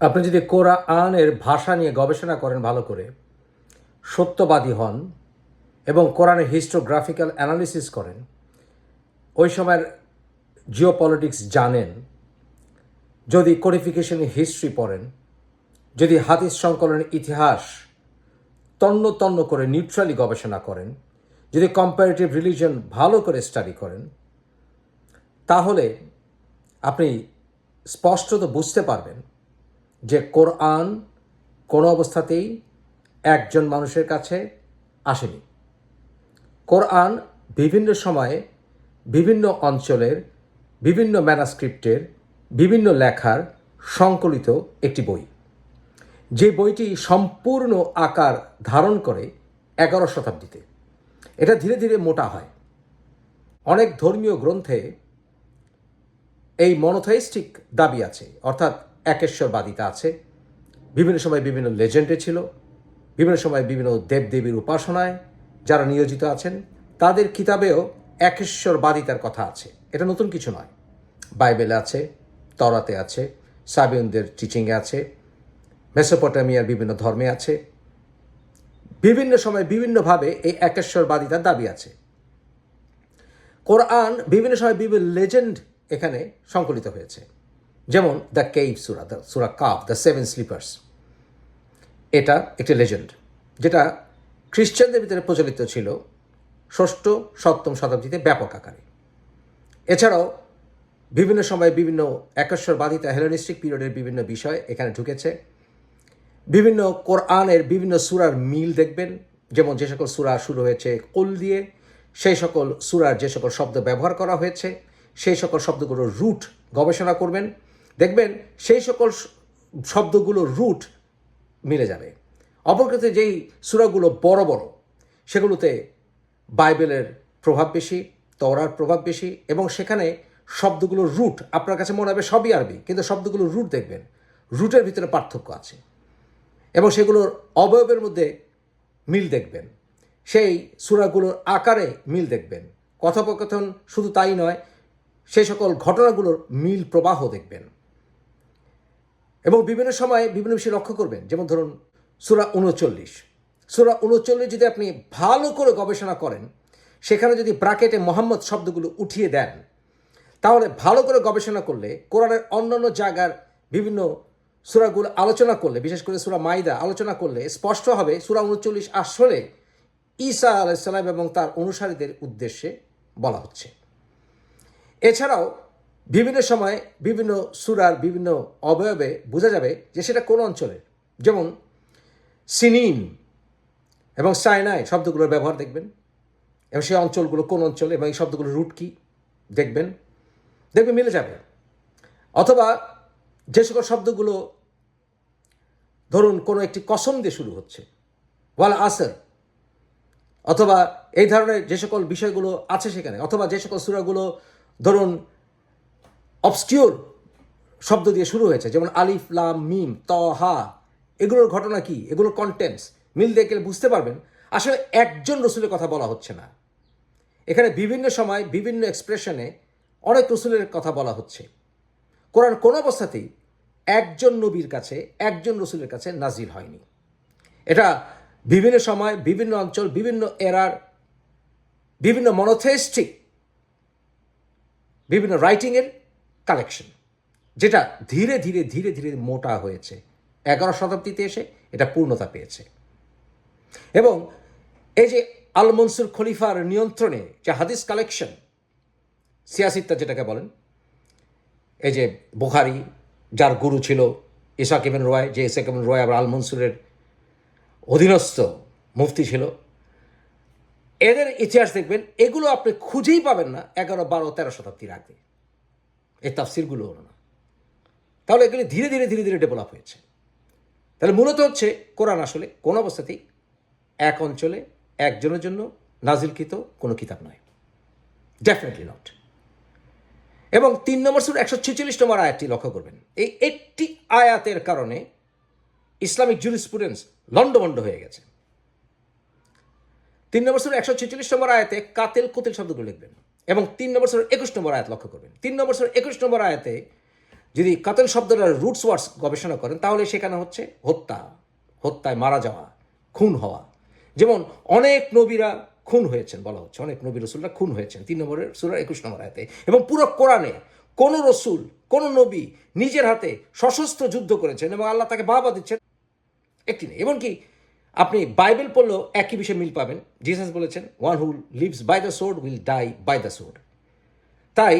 আপনি যদি কোরআনের ভাষা নিয়ে গবেষণা করেন ভালো করে, সত্যবাদী হন এবং কোরআনের হিস্টোগ্রাফিক্যাল অ্যানালিসিস করেন, ওই সময়ের জিও পলিটিক্স জানেন, যদি কোডিফিকেশন হিস্ট্রি পড়েন, যদি হাদিস সংকলনের ইতিহাস তন্ন তন্ন করে নিউট্রালি গবেষণা করেন, যদি কম্পারেটিভ রিলিজন ভালো করে স্টাডি করেন, তাহলে আপনি স্পষ্টত বুঝতে পারবেন যে কোরআন কোনো অবস্থাতেই একজন মানুষের কাছে আসেনি। কোরআন বিভিন্ন সময়ে বিভিন্ন অঞ্চলের, বিভিন্ন ম্যানাস্ক্রিপ্টের, বিভিন্ন লেখার সংকলিত একটি বই। যে বইটি সম্পূর্ণ আকার ধারণ করে এগারো শতাব্দীতে। এটা ধীরে ধীরে মোটা হয়। অনেক ধর্মীয় গ্রন্থে এই মনোথাইস্টিক দাবি আছে। অর্থাৎ একেশ্বরবাদিতা আছে। বিভিন্ন সময় বিভিন্ন লেজেন্ডে ছিল। বিভিন্ন সময় বিভিন্ন দেবদেবীর উপাসনায় যারা নিয়োজিত আছেন, তাদের কিতাবেও একেশ্বরবাদিতার কথা আছে। এটা নতুন কিছু নয়। বাইবেলে আছে, তরাতে আছে, সাবিয়নদের টিচিংয়ে আছে, মেসোপটামিয়ার বিভিন্ন ধর্মে আছে। বিভিন্ন সময় বিভিন্নভাবে এই একেশ্বরবাদিতার দাবি আছে। কোরআন বিভিন্ন সময় বিভিন্ন লেজেন্ড এখানে সংকলিত হয়েছে। যেমন দ্য কেইভ সুরা দ্য সুরা কাপ দ্য সেভেন স্লিপার্স এটা একটি লেজেন্ড যেটা খ্রিশ্চানদের ভিতরে প্রচলিত ছিল ষষ্ঠ, সপ্তম শতাব্দীতে ব্যাপক আকারে। এছাড়াও বিভিন্ন সময়ে বিভিন্ন একেশ্বরবাদিতা হেলেনিস্টিক পিরিয়ডের বিভিন্ন বিষয় এখানে ঢুকেছে। বিভিন্ন কোরআনের বিভিন্ন সুরার মিল দেখবেন, যেমন যে সকল সুরা শুরু হয়েছে কোল দিয়ে, সেই সকল সুরার যে সকল শব্দ ব্যবহার করা হয়েছে, সেই সকল শব্দগুলোর রুট গবেষণা করবেন। দেখবেন সেই সকল শব্দগুলোর রুট মিলে যাবে। অপরক্ষেত্রে যেই সুরাগুলো বড় বড়, সেগুলোতে বাইবেলের প্রভাব বেশি, তওরার প্রভাব বেশি, এবং সেখানে শব্দগুলোর রুট আপনার কাছে মনে হবে সবই আরবি, কিন্তু শব্দগুলোর রুট দেখবেন রুটের ভিতরে পার্থক্য আছে। এবং সেগুলোর অবয়বের মধ্যে মিল দেখবেন, সেই সূরাগুলোর আকারে মিল দেখবেন। কথোপকথন শুধু তাই নয়, সেই সকল ঘটনাগুলোর মিল প্রবাহ দেখবেন। এবং বিভিন্ন সময়ে বিভিন্ন বিষয় লক্ষ্য করবেন। যেমন ধরুন, সুরা উনচল্লিশ সুরা উনচল্লিশ যদি আপনি ভালো করে গবেষণা করেন, সেখানে যদি ব্রাকেটে মোহাম্মদ শব্দগুলো উঠিয়ে দেন, তাহলে ভালো করে গবেষণা করলে, কোরআনের অন্যান্য জায়গার বিভিন্ন সুরাগুলো আলোচনা করলে, বিশেষ করে সুরা মাইদা আলোচনা করলে, স্পষ্ট হবে সুরা উনচল্লিশ আসলে ঈসা আলাইসাল্লাম এবং তার অনুসারীদের উদ্দেশ্যে বলা হচ্ছে। এছাড়াও বিভিন্ন সময় বিভিন্ন সুরার বিভিন্ন অবয়বে বোঝা যাবে যে সেটা কোন অঞ্চলে। যেমন সিনিন এবং সাইনাই শব্দগুলোর ব্যবহার দেখবেন। এবং সেই অঞ্চলগুলো কোন অঞ্চলে এবং এই শব্দগুলোর রুট কি দেখবেন। দেখবেন মিলে যাবে। অথবা যে সকল শব্দগুলো ধরুন কোনো একটি কসম দিয়ে শুরু হচ্ছে, ওয়াল আসর, অথবা এই ধরনের যে সকল বিষয়গুলো আছে সেখানে, অথবা যে সকল সুরাগুলো ধরুন অবস্কিউর শব্দ দিয়ে শুরু হয়েছে, যেমন আলিফ, লাম, মিম, ত, হা। এগুলোর ঘটনা কি? এগুলোর কন্টেন্টস মিল দেখে বুঝতে পারবেন। আসলে একজন রসুলের কথা বলা হচ্ছে না। এখানে বিভিন্ন সময় বিভিন্ন এক্সপ্রেশনে অনেক রসুলের কথা বলা হচ্ছে। কোরআন কোন অবস্থাতেই একজন নবীর কাছে, একজন রসুলের কাছে নাজিল হয়নি। এটা বিভিন্ন সময়, বিভিন্ন অঞ্চল, বিভিন্ন এরার, বিভিন্ন মনোথেস্টিক বিভিন্ন রাইটিংয়ের কালেকশন, যেটা ধীরে ধীরে ধীরে ধীরে মোটা হয়েছে। এগারো শতাব্দীতে এসে এটা পূর্ণতা পেয়েছে। এবং এই যে আল মনসুর খলিফার নিয়ন্ত্রণে যে হাদিস কালেকশন সিয়াসিত্তা যেটাকে বলেন, এই যে বুখারি, যার গুরু ছিল ইসাক ইবেন রয় যে ইসাক ইবেন রয় আবার আল মনসুরের অধীনস্থ মুফতি ছিল, এদের ইতিহাস দেখবেন, এগুলো আপনি খুঁজেই পাবেন না এগারো, বারো, তেরো শতাব্দীর আগে। এই তাফসিরগুলো হলো না। তাহলে এগুলি ধীরে ধীরে ধীরে ধীরে ডেভেলপ হয়েছে। তাহলে মূলত হচ্ছে কোরআন আসলে কোন অবস্থাতেই এক অঞ্চলে একজনের জন্য নাজিলকৃত কোনো কিতাব নয়। ডেফিনেটলি নট এবং তিন নম্বর সুর একশো ছেচল্লিশ নম্বর আয়াতটি লক্ষ্য করবেন। এই একটি আয়াতের কারণে ইসলামিক জুরিসপ্রুডেন্স লন্ডভন্ড হয়ে গেছে। তিন নম্বর সুর একশো ছেচল্লিশ নম্বর আয়াতে কাতেল কুতিল শব্দগুলো লিখবেন। এবং তিন নম্বর সুর একুশ নম্বর আয়াত লক্ষ্য করবেন। তিন নম্বর সুর একুশ নম্বর আয়াতে যদি কাতল শব্দটার রুটস ওয়ার্ডস গবেষণা করেন, তাহলে সেখানে হচ্ছে হত্যা, হত্যায় মারা যাওয়া, খুন হওয়া। যেমন অনেক নবীরা খুন হয়েছেন বলা হচ্ছে, অনেক নবী রসুলরা খুন হয়েছেন তিন নম্বরের সুরা একুশ নম্বর আয়তে। এবং পুরো কোরআনে কোন রসুল, কোন নবী নিজের হাতে সশস্ত্র যুদ্ধ করেছেন এবং আল্লাহ তাকে বাবা দিচ্ছেন, একটি নেই। এমনকি আপনি বাইবেল পড়লেও একই বিষয়ে মিল পাবেন। জিসাস বলেছেন one who lives by the sword will die by the sword তাই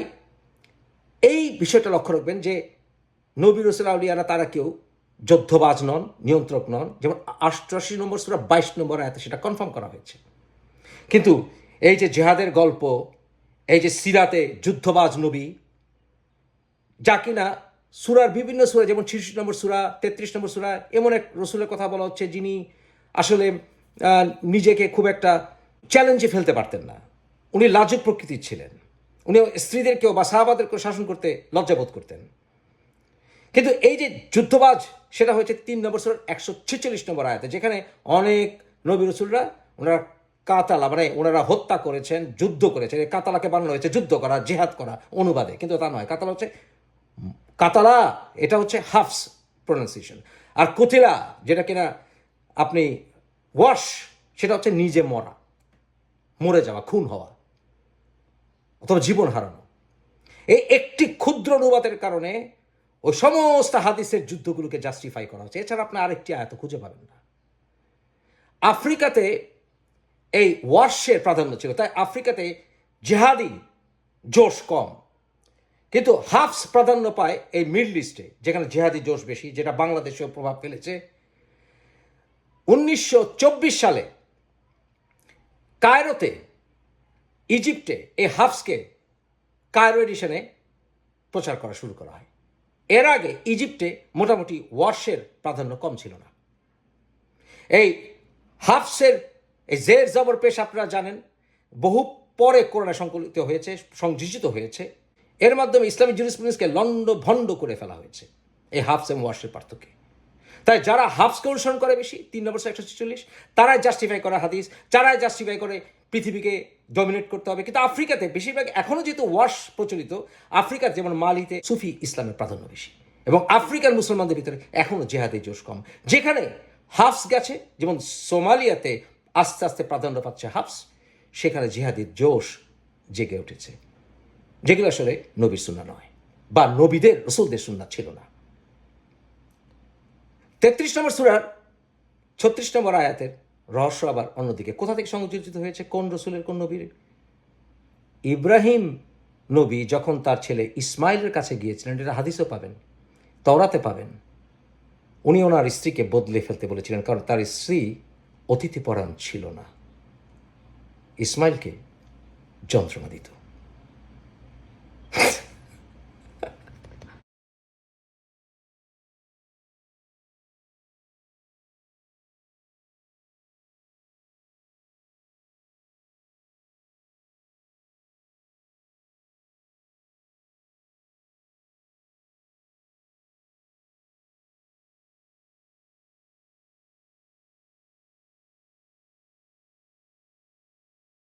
এই বিষয়টা লক্ষ্য রাখবেন যে নবী রসুল আউলিয়ারা তারা কেউ যোদ্ধবাজ নন, নিয়ন্ত্রক নন। যেমন অষ্টআশি নম্বর সুরা বাইশ নম্বর আয়াতে সেটা কনফার্ম করা হয়েছে। কিন্তু এই যে জেহাদের গল্প, এই যে সিরাতে যুদ্ধবাজ নবী, যা কিনা সুরার বিভিন্ন সুরা, যেমন ছিষট্টি নম্বর সুরা, তেত্রিশ নম্বর সুরা, এমন এক রসুলের কথা বলা হচ্ছে যিনি আসলে নিজেকে খুব একটা চ্যালেঞ্জে ফেলতে পারতেন না। উনি লাজুক প্রকৃতির ছিলেন। উনি স্ত্রীদেরকেও বা সাহাবাদেরকেও শাসন করতে লজ্জাবোধ করতেন। কিন্তু এই যে যুদ্ধবাজ, সেটা হয়েছে তিন নম্বর সুরার একশো ছেচল্লিশ নম্বর আয়াতে, যেখানে অনেক নবী রসুলরা ওনারা কাতালা মানে ওনারা হত্যা করেছেন, যুদ্ধ করেছেন। কাতালাকে বানানো হয়েছে যুদ্ধ করা, জেহাদ করা, অনুবাদে। কিন্তু তা নয়, কাতালা হচ্ছে কাতালা, এটা হচ্ছে হাফস প্রোনাউন্সিয়েশন আর কুতিলা, যেটা কিনা আপনি ওয়াশ, সেটা হচ্ছে নিজে মরা, মরে যাওয়া, খুন হওয়া, অথবা জীবন হারানো। এই একটি ক্ষুদ্র অনুবাদের কারণে ওই সমস্ত হাদিসের যুদ্ধগুলোকে জাস্টিফাই করা হচ্ছে। এছাড়া আপনি আরেকটি আয়ত খুঁজে পাবেন না। আফ্রিকাতে এই ওয়ার্শের প্রাধান্য ছিল, তাই আফ্রিকাতে জেহাদি জোশ কম। কিন্তু হাফস প্রাধান্য পায় এই মিডল ইস্টে, যেখানে জেহাদি জোশ বেশি, যেটা বাংলাদেশেও প্রভাব ফেলেছে। উনিশশো চব্বিশ সালে কায়রোতে, ইজিপ্টে এই হাফসকে কায়রো এডিশনে প্রচার করা শুরু করা হয়। এর আগে ইজিপ্টে মোটামুটি ওয়ার্শের প্রাধান্য কম ছিল না। এই হাফসের এই জের জবর পেশ আপনারা জানেন, বহু পরে করোনা সংকলিত হয়েছে, সংযোজিত হয়েছে। এর মাধ্যমে ইসলামিক জুরিসপ্রুডেন্সকে লন্ড ভণ্ড করে ফেলা হয়েছে। এই হাফস এবং ওয়ার্শের পার্থক্যে। তাই যারা হাফসকে অনুসরণ করে বেশি, তিন নম্বর একশো ছেচল্লিশ, তারাই জাস্টিফাই করে হাদিস, যারাই জাস্টিফাই করে পৃথিবীকে ডমিনেট করতে হবে। কিন্তু আফ্রিকাতে বেশিরভাগ এখনও যেহেতু ওয়াশ প্রচলিত, আফ্রিকার যেমন মালিতে সুফি ইসলামের প্রাধান্য বেশি। এবং আফ্রিকার মুসলমানদের ভিতরে এখনও জেহাদে জোশ কম। যেখানে হাফস গেছে, যেমন সোমালিয়াতে আস্তে আস্তে প্রাধান্য পাচ্ছে হাফস, সেখানে জিহাদির জোশ জেগে উঠেছে। যেগুলো আসলে নবীর সুন্না নয়, বা নবীদের, রসুলদের সুন্না ছিল না। তেত্রিশ নম্বর সুরার ছত্রিশ নম্বর আয়াতের রহস্য আবার অন্যদিকে। কোথা থেকে সংযোজিত হয়েছে? কোন রসুলের, কোন নবীর? ইব্রাহিম নবী যখন তার ছেলে ইসমাইলের কাছে গিয়েছিলেন, এটা হাদিসও পাবেন, তওরাতে পাবেন, উনি ওনার স্ত্রীকে বদলে ফেলতে বলেছিলেন, কারণ তার স্ত্রী অতিথিপরায়ণ ছিল না। ইসমাইলকে যন্ত্রণা দিত।